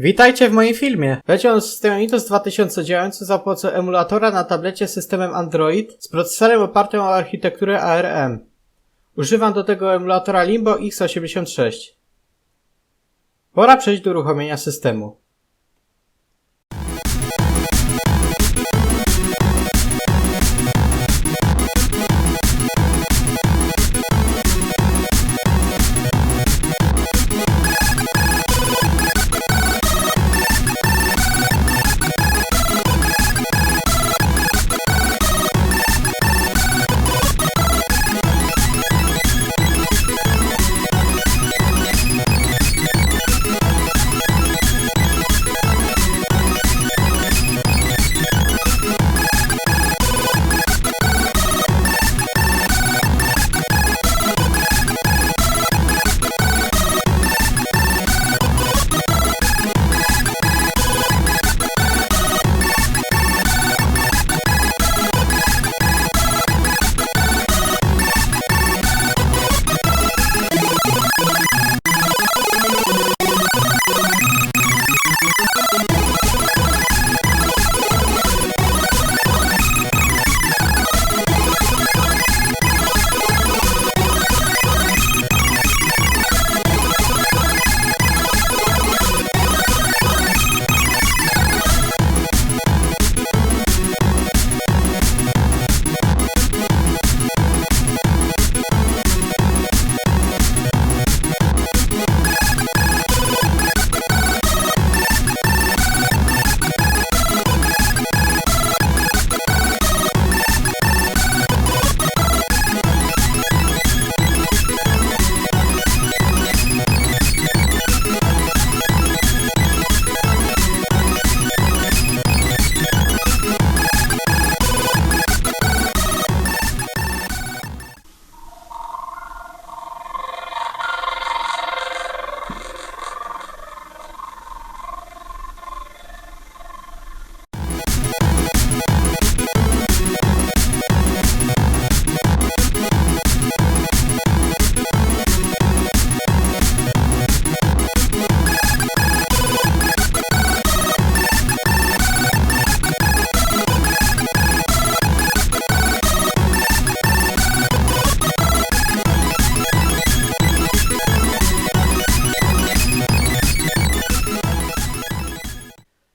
Witajcie w moim filmie. Będzie on systemem Windows 2000 działający za pomocą emulatora na tablecie systemem Android z procesorem opartym o architekturę ARM. Używam do tego emulatora Limbo x86. Pora przejść do uruchomienia systemu.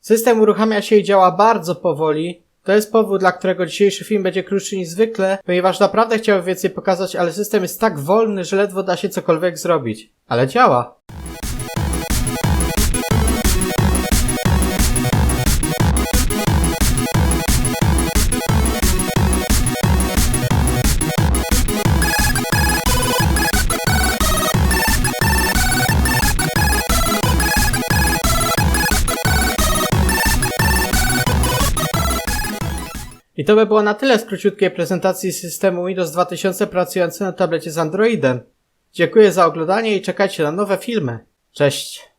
System uruchamia się i działa bardzo powoli. To jest powód, dla którego dzisiejszy film będzie krótszy niż zwykle, ponieważ naprawdę chciałbym więcej pokazać, ale system jest tak wolny, że ledwo da się cokolwiek zrobić. Ale działa. I to by było na tyle z króciutkiej prezentacji systemu Windows 2000 pracujący na tablecie z Androidem. Dziękuję za oglądanie i czekajcie na nowe filmy. Cześć!